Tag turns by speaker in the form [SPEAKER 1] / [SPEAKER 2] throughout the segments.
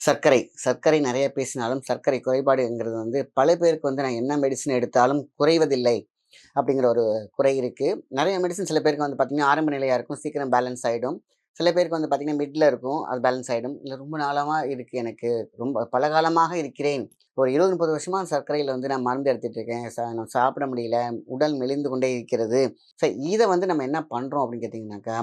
[SPEAKER 1] சர்க்கரை சர்க்கரை நிறைய பேசினாலும் சர்க்கரை குறைபாடுங்கிறது வந்து பல பேருக்கு வந்து நான் என்ன மெடிசன் எடுத்தாலும் குறைவதில்லை அப்படிங்கிற ஒரு குறை இருக்குது நிறைய மெடிசன் சில பேருக்கு வந்து பார்த்திங்கன்னா ஆரம்ப நிலையாக இருக்கும் சீக்கிரம் பேலன்ஸ் ஆகிடும் சில பேருக்கு வந்து பார்த்திங்கன்னா மிடில் இருக்கும். அது பேலன்ஸ் ஆகிடும் இல்லை ரொம்ப நாளமாக இருக்குது எனக்கு. ரொம்ப பல காலமாக இருக்கிறேன். ஒரு இருபது முப்பது வருஷமாக சர்க்கரையில் வந்து நான் மருந்து எடுத்துகிட்டு இருக்கேன். சா நான் சாப்பிட முடியல. உடல் மெலிந்து கொண்டே இருக்கிறது. ஸோ இதை வந்து நம்ம என்ன பண்ணுறோம் அப்படின்னு கேட்டிங்கனாக்கா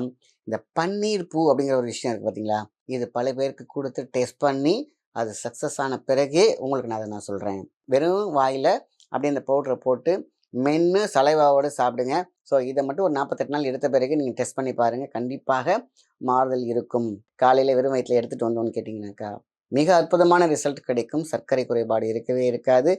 [SPEAKER 1] இந்த பன்னீர் பூ அப்படிங்கிற ஒரு விஷயம் இருக்குது பார்த்தீங்களா இது பல பேருக்கு கொடுத்து டெஸ்ட் பண்ணி அது சக்ஸஸ் ஆன பிறகே உங்களுக்கு நான் அதை நான் சொல்கிறேன் வெறும் வாயில் அப்படியே அந்த பவுடரை போட்டு மென்று சலைவாவோடு சாப்பிடுங்க. ஸோ இதை மட்டும் ஒரு நாற்பத்தெட்டு நாள் எடுத்த பிறகு நீங்கள் டெஸ்ட் பண்ணி பாருங்கள் கண்டிப்பாக மாறுதல் இருக்கும். காலையில் வெறும் வயிற்றில் எடுத்துகிட்டு வந்தோம்னு கேட்டிங்கனாக்கா மிக அற்புதமான ரிசல்ட் கிடைக்கும். சர்க்கரை குறைபாடு இருக்கவே இருக்காது.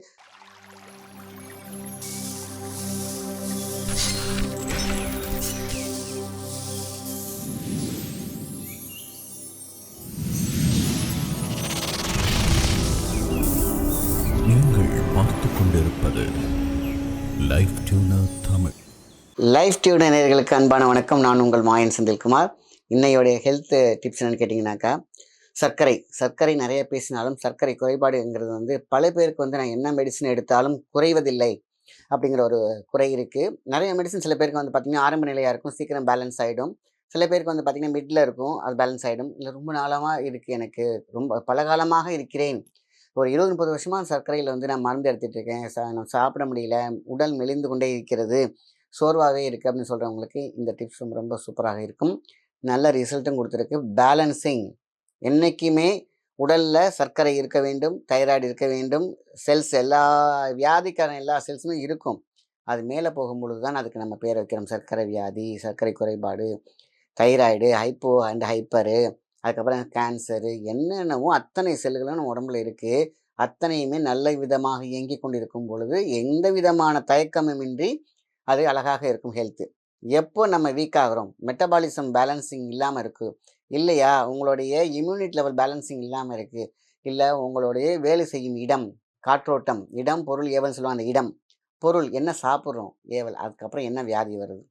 [SPEAKER 2] நீங்கள் பார்த்து கொண்டிருப்பது life tuner Tamil
[SPEAKER 1] life tuner நேர்களுக்கு அன்பான வணக்கம். நான் உங்கள் மாயன் செந்தில்குமார். இன்னையோடைய ஹெல்த் டிப்ஸ் என்னன்னு கேட்டிங்கனாக்கா சர்க்கரை. சர்க்கரை நிறைய பேசினாலும் சர்க்கரை குறைபாடுங்கிறது வந்து பல பேருக்கு வந்து நான் என்ன மெடிசன் எடுத்தாலும் குறைவதில்லை அப்படிங்கிற ஒரு குறை இருக்குது நிறைய மெடிசன் சில பேருக்கு வந்து பார்த்திங்கன்னா ஆரம்ப நிலையாக இருக்கும் சீக்கிரம் பேலன்ஸ் ஆகிடும் சில பேருக்கு வந்து பார்த்திங்கன்னா மிடில் இருக்கும் அது பேலன்ஸ் ஆகிடும் இல்லை ரொம்ப நாளமாக இருக்குது எனக்கு. ரொம்ப பல காலமாக இருக்கிறேன். ஒரு இருபது முப்பது வருஷமாக சர்க்கரையில் வந்து நான் மருந்து எடுத்துகிட்டு இருக்கேன். சா நான் சாப்பிட முடியல. உடல் மெலிந்து கொண்டே இருக்கிறது. சோர்வாகவே இருக்குது அப்படின்னு சொல்கிறவங்களுக்கு இந்த டிப்ஸ் ரொம்ப ரொம்ப சூப்பராக இருக்கும். நல்ல ரிசல்ட்டும் கொடுத்துருக்கு. பேலன்சிங். என்றைக்குமே உடலில் சர்க்கரை இருக்க வேண்டும் தைராய்டு இருக்க வேண்டும். செல்ஸ் எல்லா வியாதிக்கான எல்லா செல்ஸுமே இருக்கும். அது மேலே போகும்பொழுது தான் அதுக்கு நம்ம பேர் வைக்கிறோம். சர்க்கரை வியாதி சர்க்கரை குறைபாடு தைராய்டு ஹைப்போ அண்ட் ஹைப்பரு. அதுக்கப்புறம் கேன்சரு என்னென்னவோ அத்தனை செல்களும் நம்ம உடம்புல இருக்குது அத்தனையுமே நல்ல விதமாக இயங்கி கொண்டிருக்கும் பொழுது எந்த விதமான தயக்கமுமின்றி அது அழகாக இருக்கும் ஹெல்த்து எப்போ நம்ம வீக் ஆகிறோம்? மெட்டபாலிசம் பேலன்சிங் இல்லாமல் இருக்குது இல்லையா? உங்களுடைய இம்யூனிட்டி லெவல் பேலன்சிங் இல்லாமல் இருக்குது இல்லை உங்களுடைய வேலை செய்யும் இடம் காற்றோட்டம் இடம் பொருள் ஏவல்னு சொல்லுவாங்க அந்த இடம். பொருள் என்ன சாப்பிட்றோம்? ஏவல். அதுக்கப்புறம் என்ன வியாதி வருது?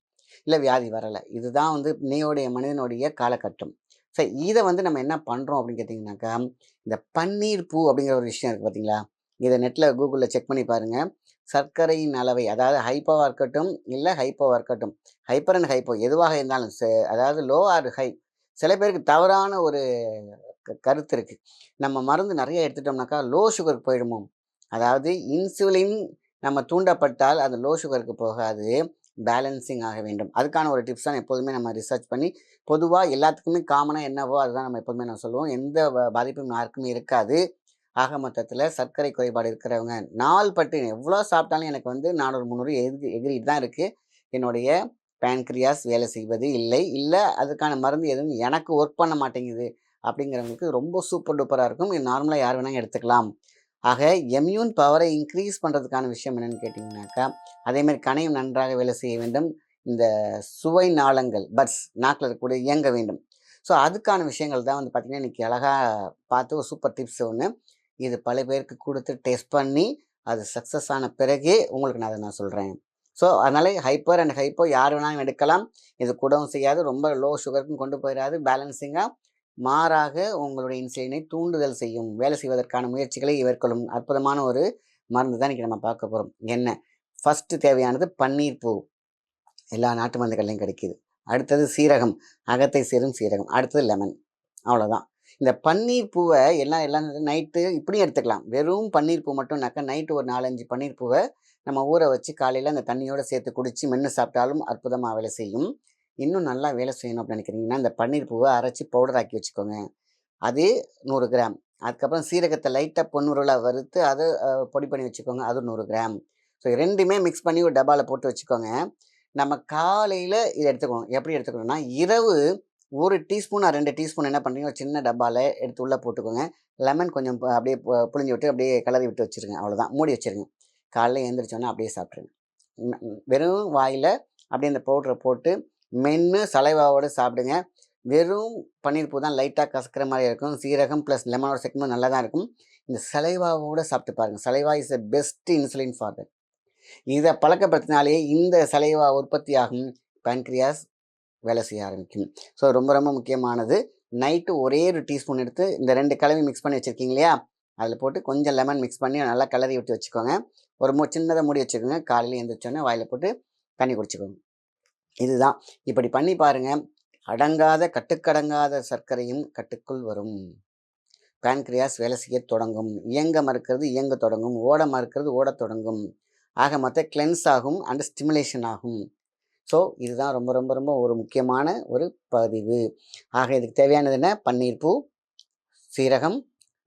[SPEAKER 1] இல்லை வியாதி வரலை. இதுதான் வந்து நீயோடைய மனிதனுடைய காலகட்டம். ஸோ இதை வந்து நம்ம என்ன பண்ணுறோம் அப்படின்னு கேட்டிங்கனாக்கா இந்த பன்னீர் பூ அப்படிங்கிற ஒரு விஷயம் இருக்குது பார்த்தீங்களா இதை நெட்டில் கூகுளில் செக் பண்ணி பாருங்கள் சர்க்கரையின் அளவை அதாவது ஹைப்போவாக இருக்கட்டும் இல்லை ஹைப்போவாக இருக்கட்டும் ஹைப்பர் அண்ட் ஹைப்போ எதுவாக இருந்தாலும் அதாவது லோ ஆர் ஹை சில பேருக்கு தவறான ஒரு க- கருத்து இருக்குது நம்ம மருந்து நிறைய எடுத்துட்டோம்னாக்கா லோ சுகருக்கு போயிடுமோ? அதாவது இன்சுலின் நம்ம தூண்டப்பட்டால் அது லோ சுகருக்கு போகாது. பேலன்சிங் ஆக வேண்டும். அதுக்கான ஒரு டிப்ஸ் தான் எப்போதுமே நம்ம ரிசர்ச் பண்ணி பொதுவாக எல்லாத்துக்குமே காமனாக என்னவோ அதுதான் நம்ம எப்போதுமே நம்ம சொல்லுவோம். எந்த பாதிப்பும் யாருக்குமே இருக்காது. ஆக மொத்தத்தில் சர்க்கரை குறைபாடு இருக்கிறவங்க நாள் பட்டு எவ்வளோ சாப்பிட்டாலும் எனக்கு வந்து நானூறு முந்நூறு எதிர் எகிரிட்டு தான் இருக்குது என்னுடைய பேன்க்ரியாஸ் வேலை செய்வது இல்லை. இல்லை அதுக்கான மருந்து எதுவும் எனக்கு ஒர்க் பண்ண மாட்டேங்குது. அப்படிங்கிறவங்களுக்கு ரொம்ப சூப்பர் டூப்பராக இருக்கும். இது நார்மலாக யார் வேணாலும் எடுத்துக்கலாம். ஆக எம்யூன் பவரை இன்க்ரீஸ் பண்ணுறதுக்கான விஷயம் என்னென்னு கேட்டிங்கனாக்கா அதேமாதிரி கனையும் நன்றாக வேலை செய்ய வேண்டும். இந்த சுவை நாளங்கள் பட்ஸ் நாக்கில் இருக்கக்கூடிய இயங்க வேண்டும். ஸோ அதுக்கான விஷயங்கள் தான் வந்து பார்த்திங்கன்னா இன்றைக்கி அழகாக பார்த்து ஒரு சூப்பர் டிப்ஸ் ஒன்று இது பல பேருக்கு கொடுத்து டெஸ்ட் பண்ணி அது சக்ஸஸ் ஆன பிறகே உங்களுக்கு நான் அதை நான் சொல்கிறேன் ஸோ அதனால் ஹைப்பர் அண்ட் ஹைப்போ யார் வேணாலும் எடுக்கலாம். இது கூடவும் செய்யாது. ரொம்ப லோ சுகருக்கும் கொண்டு போயிடாது பேலன்சிங்காக மாறாக உங்களுடைய இன்சுலினை தூண்டுதல் செய்யும் வேலை செய்வதற்கான முயற்சிகளை மேற்கொள்ளும் அற்புதமான ஒரு மருந்து தான் இன்றைக்கி நம்ம பார்க்க போகிறோம் என்ன? ஃபஸ்ட்டு தேவையானது பன்னீர் பூ. எல்லா நாட்டு மருந்துகள்லையும் கிடைக்கிது. அடுத்தது சீரகம். அகத்தை சேரும் சீரகம். அடுத்தது லெமன் அவ்வளோதான் இந்த பன்னீர் பூவை எல்லாம் எல்லாம் நைட்டு இப்படியும் எடுத்துக்கலாம். வெறும் பன்னீர் பூ மட்டும்னாக்கா நைட்டு ஒரு நாலஞ்சு பன்னீர் பூவை நம்ம ஊற வச்சு காலையில் அந்த தண்ணியோட சேர்த்து குடித்து மென்று சாப்பிட்டாலும் அற்புதமாக வேலை செய்யும். இன்னும் நல்லா வேலை செய்யணும் அப்படின்னு நினைக்கிறீங்கன்னா இந்த பன்னீர் பூவை அரைச்சி பவுடர் ஆக்கி வச்சுக்கோங்க. அது நூறு கிராம். அதுக்கப்புறம் சீரகத்தை லைட்டாக பொன்னுருளாக வறுத்து அதை பொடி பண்ணி வச்சுக்கோங்க. அது நூறு கிராம். ஸோ ரெண்டுமே மிக்ஸ் பண்ணி ஒரு டப்பாவில் போட்டு வச்சுக்கோங்க. நம்ம காலையில் இதை எடுத்துக்கணும். எப்படி எடுத்துக்கணும்னா இரவு ஒரு டீஸ்பூன் ரெண்டு டீஸ்பூன் என்ன பண்ணுறீங்க ஒரு சின்ன டப்பாவில் எடுத்து உள்ளே போட்டுக்கோங்க. லெமன் கொஞ்சம் அப்படியே புழிஞ்சி விட்டு அப்படியே கிளறி விட்டு வச்சுருங்க. அவ்வளோதான் மூடி வச்சுருங்க. காலையில் எழுந்திரிச்சோன்னே அப்படியே சாப்பிட்ருங்க வெறும் வாயில் அப்படியே அந்த பவுடரை போட்டு மென்று சலைவாவோடு சாப்பிடுங்க. வெறும் பன்னீர் பூ தான் லைட்டாக கசக்கிற மாதிரி இருக்கும். சீரகம் ப்ளஸ் லெமனோட சேர்க்கும்போது நல்லா தான் இருக்கும். இந்த சலைவாவோடு சாப்பிட்டு பாருங்கள் saliva is the best insulin for that இதை பழக்கப்படுத்தினாலே இந்த சலைவா உற்பத்தி ஆகும் வேலை செய்ய ஆரம்பிக்கும். ஸோ ரொம்ப ரொம்ப முக்கியமானது. நைட்டு ஒரே ஒரு டீஸ்பூன் எடுத்து இந்த ரெண்டு கலவையும் மிக்ஸ் பண்ணி வச்சுருக்கீங்க இல்லையா? அதில் போட்டு கொஞ்சம் லெமன் மிக்ஸ் பண்ணி நல்லா கலரி விட்டு வச்சுக்கோங்க. ஒரு மூ சின்னதாக மூடி வச்சுக்கோங்க. காலையில் எழுந்திரிச்சோன்னே வாயில் போட்டு தண்ணி குடிச்சுக்கோங்க. இதுதான். இப்படி பண்ணி பாருங்கள் அடங்காத கட்டுக்கடங்காத சர்க்கரையும் கட்டுக்குள் வரும். பேன்கிரியாஸ் வேலை செய்ய தொடங்கும். இயங்க மறுக்கிறது இயங்க தொடங்கும். ஓட மறுக்கிறது ஓடத் தொடங்கும். ஆக மொத்த கிளென்ஸ் ஆகும் அண்ட் ஸ்டிமுலேஷன் ஆகும். ஸோ இதுதான் ரொம்ப ரொம்ப ரொம்ப ஒரு முக்கியமான ஒரு பதிவு. ஆக இதுக்கு தேவையானது என்ன? பன்னீர் பூ சீரகம்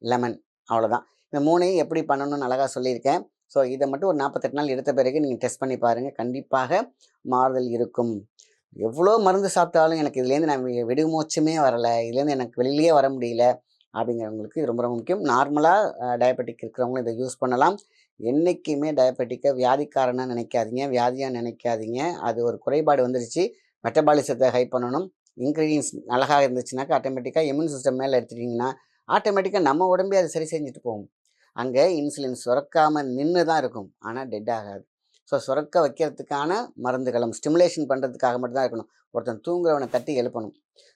[SPEAKER 1] லெமன் அவ்வளோதான் இந்த மூணையும் எப்படி பண்ணணும்னு அழகாக சொல்லியிருக்கேன். ஸோ இதை மட்டும் ஒரு நாற்பத்தெட்டு நாள் எடுத்த பிறகு நீங்கள் டெஸ்ட் பண்ணி பாருங்கள் கண்டிப்பாக மாறுதல் இருக்கும். எவ்வளோ மருந்து சாப்பிட்டாலும் எனக்கு இதுலேருந்து நான் வி- வரலை. இதுலேருந்து எனக்கு வெளியிலேயே வர முடியல அப்படிங்கிறவங்களுக்கு இது ரொம்ப ரொம்ப முக்கியம். நார்மலாக டயபெட்டிக் இருக்கிறவங்களும் இதை யூஸ் பண்ணலாம். என்றைக்குமே டயபெட்டிக்கை வியாதிக்காரனாக நினைக்காதீங்க. வியாதியாக நினைக்காதீங்க. அது ஒரு குறைபாடு வந்துருச்சு. மெட்டபாலிசத்தை ஹை பண்ணணும். இன்க்ரீடியன்ஸ் அழகாக இருந்துச்சுனாக்கா ஆட்டோமேட்டிக்காக இம்யூன் சிஸ்டம் மேலே எடுத்துட்டிங்கன்னா ஆட்டோமேட்டிக்காக நம்ம உடம்பே அதை சரி செஞ்சுட்டு போகும். அங்கே இன்சுலின் சுரக்காமல் நின்று தான் இருக்கும். ஆனால் டெட் ஆகாது. ஸோ சுரக்க வைக்கிறதுக்கான மருந்துகளும் ஸ்டிமுலேஷன் பண்ணுறதுக்காக மட்டும்தான் இருக்கணும். ஒருத்தன் தூங்குறவனை தட்டி எழுப்பணும்.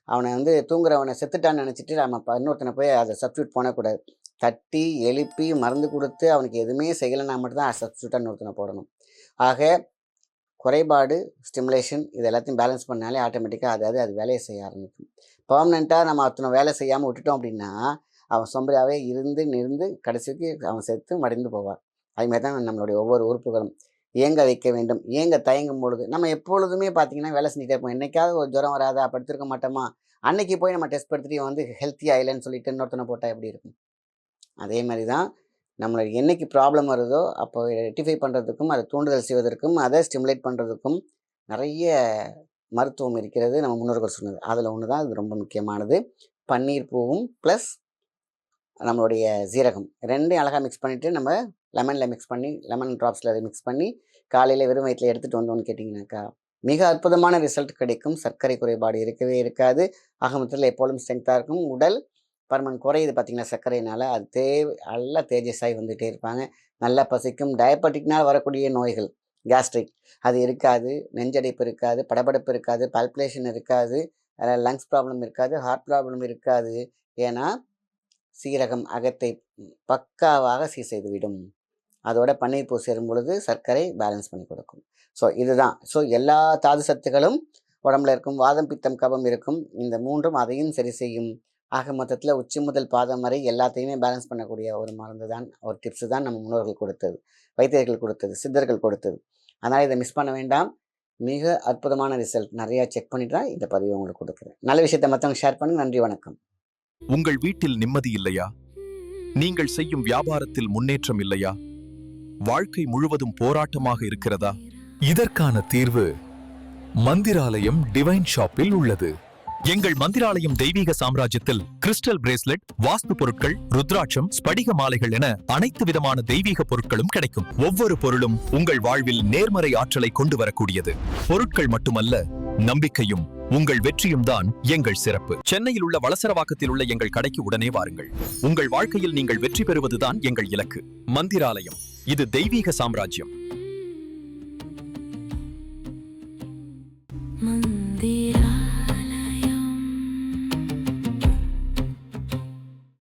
[SPEAKER 1] அவனை வந்து தூங்குறவனை செத்துட்டான்னு நினச்சிட்டு நம்ம இன்னொருத்தனை போய் அதை சப்ஸ்டியூட் பண்ணக்கூடாது. தட்டி எழுப்பி மருந்து கொடுத்து அவனுக்கு எதுவுமே செய்யலைன்னா மட்டும்தான் சப்ஸ்டியூட்டாக இன்னொருத்தனை போடணும். ஆக குறைபாடு ஸ்டிமுலேஷன் இது எல்லாத்தையும் பேலன்ஸ் பண்ணாலே ஆட்டோமேட்டிக்காக அதாவது அது வேலையை செய்ய ஆரம்பிக்கும். பர்மனெண்ட்டாக நம்ம அத்தனை வேலை செய்யாமல் விட்டுட்டோம் அப்படின்னா அவன் சொம்பரியாகவே இருந்து நிறுந்து கடைசிக்கு அவன் செத்து மடிந்து போவார் அதுமாதிரி தான் நம்மளுடைய ஒவ்வொரு உறுப்புகளும். இயங்க வைக்க வேண்டும்? இயங்க தயங்கும் பொழுது? நம்ம எப்பொழுதுமே பார்த்தீங்கன்னா வேலை செஞ்சுட்டே இருப்போம். என்றைக்காவது ஒரு ஜுரம் வராதா. படுத்திருக்க மாட்டோமா? அன்னைக்கு போய் நம்ம டெஸ்ட் படுத்திட்டு வந்து ஹெல்த்தியாக இல்லைன்னு சொல்லிட்டு இன்னொருத்தனை போட்டால் எப்படி இருக்கும்? அதே மாதிரி தான் நம்மளுக்கு என்னைக்கு ப்ராப்ளம் வருதோ அப்போ ரெட்டிஃபை பண்ணுறதுக்கும் அதை தூண்டுதல் செய்வதற்கும் அதை ஸ்டிமுலேட் பண்ணுறதுக்கும் நிறைய மருத்துவம் இருக்கிறது நம்ம முன்னோர்கள் சொன்னது. அதில் ஒன்று தான் இது ரொம்ப முக்கியமானது. பன்னீர் பூவும் ப்ளஸ் நம்மளுடைய சீரகம். ரெண்டையும் அழகாக மிக்ஸ் பண்ணிவிட்டு நம்ம லெமனில் மிக்ஸ் பண்ணி லெமன் ட்ராப்ஸில் அதை மிக்ஸ் பண்ணி காலையில் வெறும் வயிற்றில் எடுத்துகிட்டு வந்தோம்னு கேட்டிங்கனாக்கா மிக அற்புதமான ரிசல்ட் கிடைக்கும். சர்க்கரை குறைபாடு இருக்கவே இருக்காது. ஆகமத்தில் எப்பொழுதும் ஸ்ட்ரென்த்தாக இருக்கும். உடல் பருமன் குறையுது பார்த்தீங்கன்னா சர்க்கரையினால். அது தேவை நல்லா தேஜஸாகி வந்துகிட்டே இருப்பாங்க. நல்லா பசிக்கும். டயபெட்டிக்னால் வரக்கூடிய நோய்கள் கேஸ்ட்ரிக் அது இருக்காது. நெஞ்சடைப்பு இருக்காது. படபடப்பு இருக்காது. பல்புலேஷன் இருக்காது. லங்ஸ் ப்ராப்ளம் இருக்காது. ஹார்ட் ப்ராப்ளம் இருக்காது. ஏன்னா சீரகம் அகத்தை பக்காவாக சீர் செய்துவிடும் அதோட பன்னீர் பூ சேரும் பொழுது சர்க்கரை பேலன்ஸ் பண்ணி கொடுக்கும். ஸோ இதுதான். ஸோ எல்லா தாது சத்துக்களும் உடம்புல இருக்கும் வாதம் பித்தம் கபம் இருக்கும். இந்த மூன்றும் அதையும் சரி செய்யும். ஆக மொத்தத்தில் உச்சி முதல் பாதம் வரை எல்லாத்தையுமே பேலன்ஸ் பண்ணக்கூடிய ஒரு மருந்து தான் ஒரு டிப்ஸ் தான் நம்ம முன்னோர்கள் கொடுத்தது வைத்தியர்கள் கொடுத்தது சித்தர்கள் கொடுத்தது. அதனால் இதை மிஸ் பண்ண வேண்டாம். மிக அற்புதமான ரிசல்ட் நிறையா செக் பண்ணிட்டு தான் இந்த பதிவு உங்களுக்கு கொடுக்குறேன். நல்ல விஷயத்தை மற்றவங்க ஷேர் பண்ணுங்க. நன்றி வணக்கம்.
[SPEAKER 3] உங்கள் வீட்டில் நிம்மதி இல்லையா? நீங்கள் செய்யும் வியாபாரத்தில் முன்னேற்றம் இல்லையா? வாழ்க்கை முழுவதும் போராட்டமாக இருக்கிறதா? இதற்கான தீர்வு மந்திராலயம் டிவைன் ஷாப்பில் உள்ளது. எங்கள் மந்திராலயம் தெய்வீக சாம்ராஜ்யத்தில் கிறிஸ்டல் பிரேஸ்லெட் வாஸ்து பொருட்கள் ருத்ராட்சம் ஸ்படிக மாலைகள் என அனைத்து விதமான தெய்வீக பொருட்களும் கிடைக்கும். ஒவ்வொரு பொருளும் உங்கள் வாழ்வில் நேர்மறை ஆற்றலை கொண்டு வரக்கூடியது. பொருட்கள் மட்டுமல்ல நம்பிக்கையும் உங்கள் வெற்றியும் தான் எங்கள் சிறப்பு. சென்னையில் உள்ள வளசரவாக்கத்தில் உள்ள எங்கள் கடைக்கு உடனே வாருங்கள். உங்கள் வாழ்க்கையில் நீங்கள் வெற்றி பெறுவதுதான் எங்கள் இலக்கு. மந்திராலயம் இது தெய்வீக சாம்ராஜ்யம்.